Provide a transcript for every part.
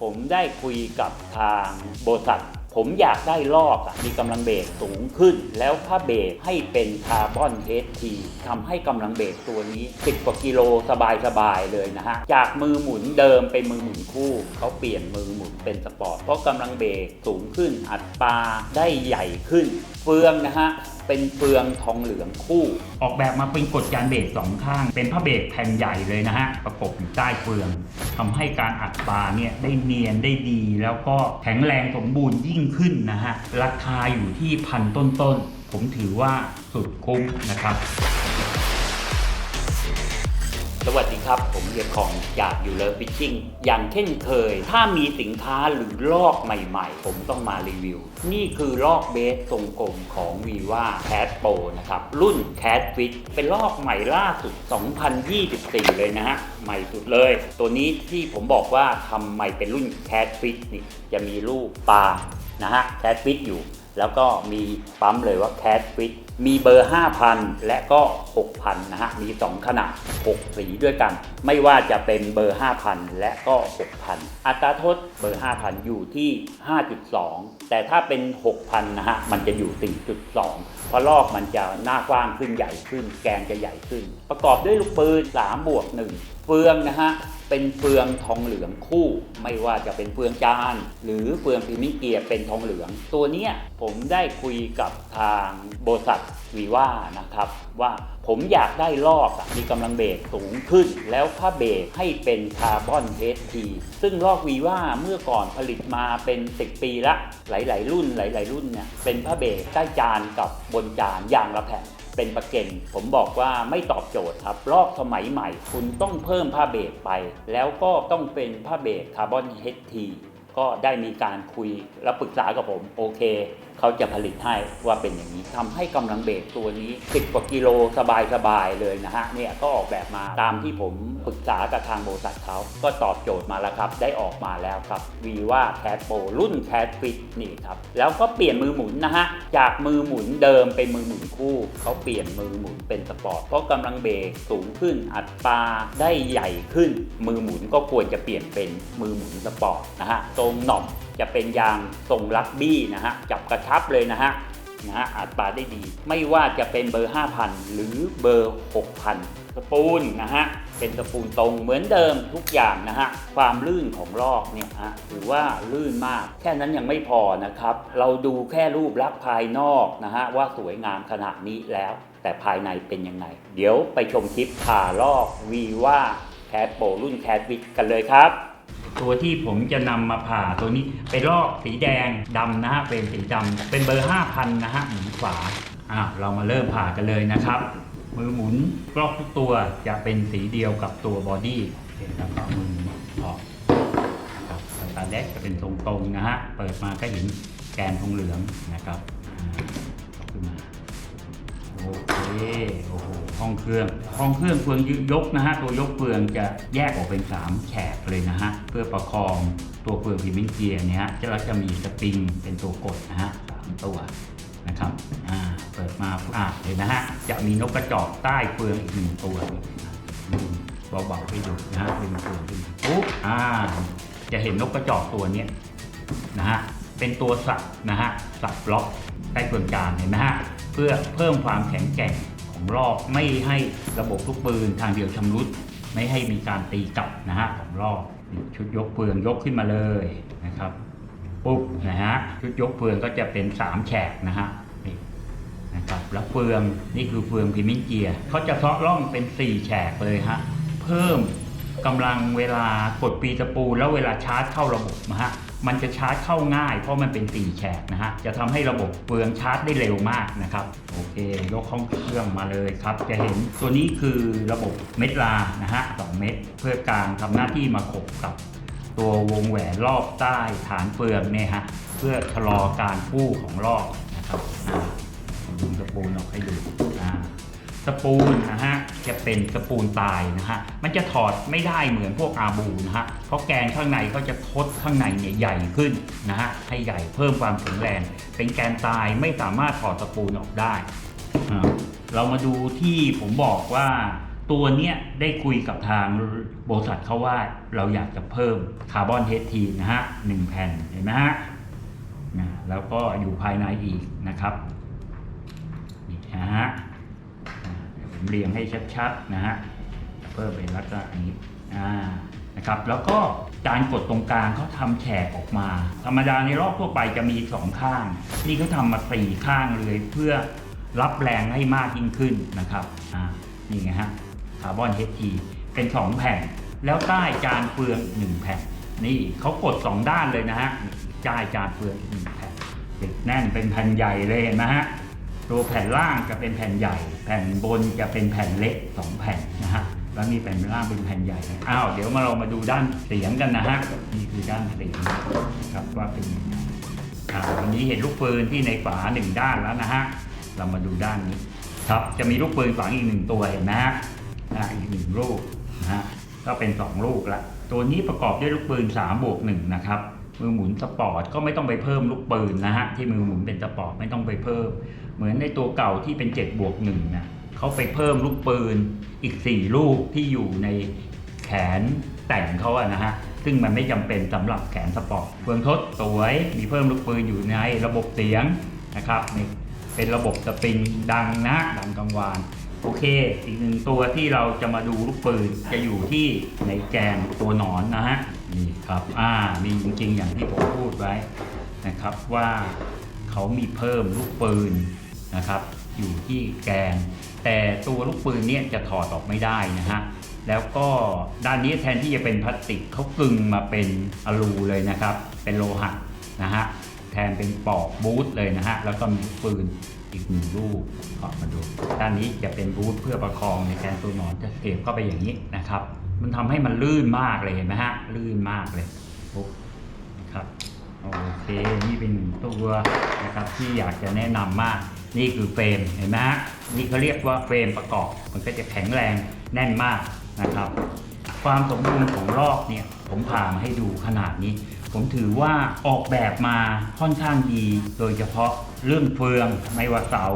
ผมได้คุยกับทางบริษัท ผมอยากได้ลอกอมีกำลังเบรกสูงขึ้น แล้วผ้าเบรกให้เป็นคาร์บอนเฮดทีทำให้กำลังเบรกตัวนี้ 10 กว่ากิโลสบายๆเลยนะฮะ จากมือหมุนเดิมเป็นมือหมุนคู่ เขาเปลี่ยนมือหมุนเป็นสปอร์ต เพราะกำลังเบรกสูงขึ้น อัดปลาได้ใหญ่ขึ้น เฟืองนะฮะ เป็นเฟืองทองเหลืองคู่ออกแบบมาเป็นกดกานเบรกสองข้าง เป็นผ้าเบรกแผ่นใหญ่เลยนะฮะ ประกบอยู่ใต้เฟืองทำให้การอัดปลาเนี่ยได้เนียนได้ดี แล้วก็แข็งแรงสมบูรณ์ยิ่งขึ้นนะฮะ ราคาอยู่ที่พันต้นๆ ผมถือว่าสุดคุ้มนะครับ สวัสดีครับ ผมเฮียของจากอยู่เลิฟฟิชชิ่งอย่างเช่นเคย ถ้ามีสินค้าหรือลอกใหม่ๆ ผมต้องมารีวิว นี่คือลอกเบสทรงกลมของ v ีว่า Cat Pro นะครับ รุ่น Cat Fit เป็นลอกใหม่ล่าสุด 2024 เลยนะฮะ ใหม่สุดเลย ตัวนี้ที่ผมบอกว่าทำใหม่เป็นรุ่น Cat Fit นี่จะมีรูปปลานะฮะ Cat Fit อยู่ แล้วก็มีปั๊มเลยว่า Cat Fit มีเบอร์ 5,000 และก็ 6,000 นะฮะ มี 2 ขนาด 6 สีด้วยกัน ไม่ว่าจะเป็นเบอร์ 5,000 และก็ 6,000 อัตราโทษเบอร์ 5,000 อยู่ที่ 5.2 แต่ถ้าเป็น 6,000 นะฮะ มันจะอยู่ 4.2 เพราะลอกมันจะหน้ากว้างขึ้นใหญ่ขึ้น แกนจะใหญ่ขึ้น ประกอบด้วยลูกปืน3บวก 1 เฟืองนะฮะเป็นเฟืองทองเหลืองคู่ ไม่ว่าจะเป็นเฟืองจาน หรือเฟืองพิมิเกียร์เป็นทองเหลือง ตัวเนี้ยผมได้คุยกับทางบริษัทวีว่านะครับว่าผมอยากได้ลอกมีกำลังเบรกสูงขึ้น แล้วผ้าเบรกให้เป็นคาร์บอนเฮดทีซึ่งลอกวีว่าเมื่อก่อนผลิตมาเป็น 10 ปีละ หลาย ๆ รุ่นหลาย ๆ รุ่นเนี่ยเป็นผ้าเบรกใต้จานกับบนจานอย่างละแผ่น เป็นประเก็นผมบอกว่าไม่ตอบโจทย์ครับรอบสมัยใหม่ คุณต้องเพิ่มผ้าเบรกไป แล้วก็ต้องเป็นผ้าเบรกคาร์บอนเฮดทีก็ได้มีการคุยและปรึกษากับผมโอเค เขาจะผลิตให้ว่าเป็นอย่างนี้ทำให้กำลังเบรกตัวนี้ 10 กว่ากิโลสบายๆเลยนะฮะเนี่ยก็ออกแบบมาตามที่ผมปรึกษากับทางบริษัทเขาก็ตอบโจทย์มาแล้วครับ ได้ออกมาแล้วครับวีว่าแค t โปรุ่นแค t ฟิตนี่ครับแล้วก็เปลี่ยนมือหมุนนะฮะจากมือหมุนเดิมเป็นมือหมุนคู่เขาเปลี่ยนมือหมุนเป็นสปอร์ตเพราะกำลังเบรกสูงขึ้นอัดปลาได้ใหญ่ขึ้น มือหมุนก็ควรจะเปลี่ยนเป็นมือหมุนสปอร์ตนะฮะตรงหน่อมจะเป็นยางทรงลักบี้นะฮะจับกระชับเลยนะฮะนะฮะอาจปาได้ดี ไม่ว่าจะเป็นเบอร์ 5,000 หรือเบอร์ 6,000 สปูนนะฮะเป็นสปูนตรงเหมือนเดิมทุกอย่างนะฮะความลื่นของลอกเนี่ยฮะถือว่าลื่นมาก แค่นั้นยังไม่พอนะครับ เราดูแค่รูปลักษณ์ภายนอกนะฮะว่าสวยงามขนาดนี้แล้ว แต่ภายในเป็นยังไง เดี๋ยวไปชมคลิปผ่าลอกวีว่าแคทโปรุ่นแคทวิกกันเลยครับ ตัวที่ผมจะนำมาผ่าตัวนี้เป็นลอกสีแดงดำนะฮะเป็นสีดำเป็นเบอร์ 5,000 นะฮะหมุนขวาอะเรามาเริ่มผ่ากันเลยนะครับ มือหมุนกลอกทุกตัวจะเป็นสีเดียวกับตัวบอดี้เห็นแล้วก็มือออกครับตาแดกจะเป็นทรงตรงนะฮะเปิดมาก็เห็นแกนทองเหลืองนะครับ โอ้โหห้องเครื่องห้องเครื่องเฟืองยกนะฮะ ตัวยกเฟืองจะแยกออกเป็น 3 แฉกเลยนะฮะ เพื่อประคองตัวเฟืองพิมิเกียร์เนี่ยฮะจะเราจะมีสปริงเป็นตัวกดนะฮะสามตัวนะครับอ่าเปิดมาอ่าเห็นนะฮะ จะมีนกกระจอกใต้เฟืองอีกหนึ่งตัวเบาๆให้ดูนะฮะดึงเฟืองขึ้นปุ๊บอ่า จะเห็นนกกระจอกตัวเนี้ยนะฮะ เป็นตัวสับนะฮะ สับล็อกใต้เฟืองจานเห็นไหมฮะ พื่อเพิ่มความแข็งแกร่งของรอบไม่ให้ระบบลูกปืนทางเดียวชำรุด ไม่ให้มีการตีกลับนะฮะของรอบชุดยกเฟืองยกขึ้นมาเลยนะครับปุ๊บนะฮะชุดยกเฟืองก็จะเป็น 3 แฉกนะฮะนี่นะครับแล้วเฟืองนี่คือเฟืองพิมิเกียร์เขาจะเซาะร่องเป็น 4 แฉกเลยฮะเพิ่มกำลังเวลากดปีตะปูแล้วเวลาชาร์จเข้าระบบนะฮะ มันจะชาร์จเข้าง่าย เพราะมันเป็นสี่แฉกนะฮะ จะทำให้ระบบเฟืองชาร์จได้เร็วมากนะครับ โอเคยกห้องเครื่องมาเลยครับ จะเห็นตัวนี้คือระบบเม็ดลานะฮะสองเม็ดเพื่อการทำหน้าที่มาขบกับตัววงแหวนรอบใต้ฐานเฟืองเนี่ยฮะ เพื่อชะลอการฟู่ของรอบนะครับอ่าดึงสปูนออกให้ดูอ่ สปูนนะฮะจะเป็นสปูนตายนะฮะมันจะถอดไม่ได้เหมือนพวกอาบูนะฮะเพราะแกนข้างในก็จะทดข้างในเนี่ยใหญ่ขึ้นนะฮะให้ใหญ่เพิ่มความแข็งแรง เป็นแกนตายไม่สามารถถอดสปูนออกได้ เรามาดูที่ผมบอกว่าตัวเนี้ยได้คุยกับทางบริษัทเขาว่าเราอยากจะเพิ่มคาร์บอนเทสทีนะฮะหนึ่งแผ่นเห็นไหมฮะนะแล้วก็อยู่ภายในอีกนะครับนี่นะฮะ เรียงให้ชัดๆนะฮะเพิ่มเป็นลักษณะนี้อ่านะครับแล้วก็การกดตรงกลางเขาทำแฉกออกมา ธรรมดาในรอบทั่วไปจะมีสองข้าง นี่เขาทำมาสี่ข้างเลยเพื่อรับแรงให้มากยิ่งขึ้นนะครับอ่านี่ไงฮะคาร์บอนเฮทีเป็น2แผ่นแล้วใต้จานเฟือง1แผ่นนี่เขากด2ด้านเลยนะฮะใต้จานเฟือง1แผ่นติดแน่นเป็นแผ่นใหญ่เลยนไหมฮะ ตัวแผ่นล่างจะเป็นแผ่นใหญ่ แผ่นบนจะเป็นแผ่นเล็ก 2 แผ่นนะฮะแล้วนี่แผ่นล่างเป็นแผ่นใหญ่อ้าวเดี๋ยวมาเรามาดูด้านเสียงกันนะฮะนี่คือด้านเสียงครับว่าเป็นยังไงอ่าวันนี้เห็นลูกปืนที่ในฝาหนึ่งด้านแล้วนะฮะเรามาดูด้านนี้ครับจะมีลูกปืนฝังอีกหนึ่งตัวเห็นไหมฮะอีกหนึ่งลูกนะฮะก็เป็น 2 ลูกละตัวนี้ประกอบด้วยลูกปืน3บวก1นะครับมือหมุนสปอร์ตก็ไม่ต้องไปเพิ่มลูกปืนนะฮะที่มือหมุนเป็นสปอร์ตไม่ต้องไปเพิ่ม เหมือนในตัวเก่าที่เป็น7บวก1นะเขาไปเพิ่มลูกปืนอีก 4 ลูกที่อยู่ในแขนแต่งเขาอะนะฮะ ซึ่งมันไม่จำเป็นสำหรับแขนสปอร์ตเฟืองทดสวย มีเพิ่มลูกปืนอยู่ในระบบเสียงนะครับเป็นระบบสปริงดังนะดังกังวาน โอเค อีกหนึ่งตัวที่เราจะมาดูลูกปืนจะอยู่ที่ในแกนตัวหนอนนะฮะ นี่ครับ อ่า มีจริงๆอย่างที่ผมพูดไว้นะครับว่าเขามีเพิ่มลูกปืน นะครับ อยู่ที่แกน แต่ตัวลูกปืนเนี่ยจะถอดออกไม่ได้นะฮะแล้วก็ด้านนี้แทนที่จะเป็นพลาสติกเขากึงมาเป็นอลูเลยนะครับ เป็นโลหะนะฮะแทนเป็นปอกบูทเลยนะฮะแล้วก็มีปืนอีกหนึ่งลูกออมาดูด้านนี้จะเป็นบูทเพื่อประคองในแกนตัวหนอนจะเก็บเข้าไปอย่างนี้นะครับ มันทำให้มันลื่นมากเลยเห็นไหมฮะลื่นมากเลยปุ๊บนะครับโอเคนี่เป็นหนึ่งตัวนะครับที่อยากจะแนะนำมาก นี่คือเฟรมเห็นไหมฮะนี่เขาเรียกว่าเฟรมประกอบ มันก็จะแข็งแรงแน่นมากนะครับ ความสมบูรณ์ของรอบเนี่ยผมพามาให้ดูขนาดนี้ ผมถือว่าออกแบบมาค่อนข้างดี โดยเฉพาะเรื่องเฟืองไม่ว่าเสา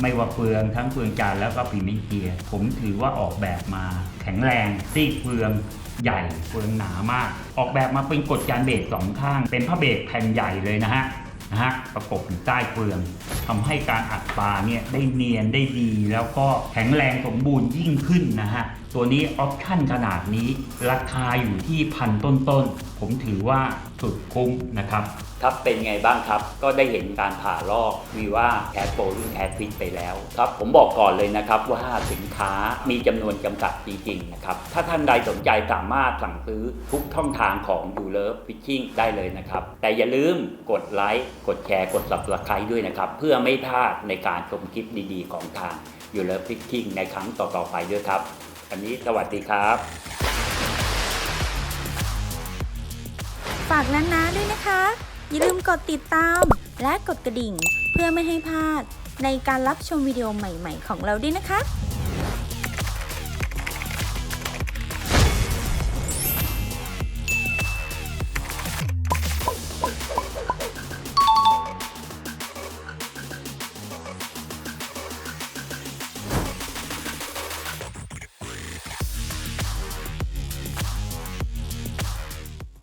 ไม่ว่าเฟืองทั้งเฟืองจานแล้วก็พรีเมิเกียร์ผมถือว่าออกแบบมาแข็งแรงซีกเฟืองใหญ่เฟืองหนามาก ออกแบบมาเป็นกดจานเบรกสองข้าง เป็นผ้าเบรกแผ่นใหญ่เลยนะฮะนะฮะประกบอยู่ใต้เฟือง ทำให้การอัดปลาเนี่ยได้เนียนได้ดี แล้วก็แข็งแรงสมบูรณ์ยิ่งขึ้นนะฮะ ตัวนี้ออปชั่นขนาดนี้ ราคาอยู่ที่พันต้นๆ ผมถือว่าสุดคุ้มนะครับครับเป็นไงบ้างครับ ก็ได้เห็นการผ่าลอกวีว่าแคสโปรรุ่นแคสฟิตไปแล้วครับ ผมบอกก่อนเลยนะครับว่าสินค้ามีจำนวนจำกัดจริงๆนะครับ ถ้าท่านใดสนใจสามารถสั่งซื้อทุกช่องทางของดูเลิฟฟิชชิ่งได้เลยนะครับ แต่อย่าลืมกดไลค์กดแชร์กด subscribe ด้วยนะครับ เพื่อไม่พลาดในการชมคลิปดีๆ ของทางยูเลิฟฟิชชิ่งในครั้งต่อๆไปด้วยครับ อันนี้สวัสดีครับ ฝากนั้นนะด้วยนะคะ อย่าลืมกดติดตามและกดกระดิ่ง เพื่อไม่ให้พลาดในการรับชมวิดีโอใหม่ ๆ ของเราด้วยนะคะ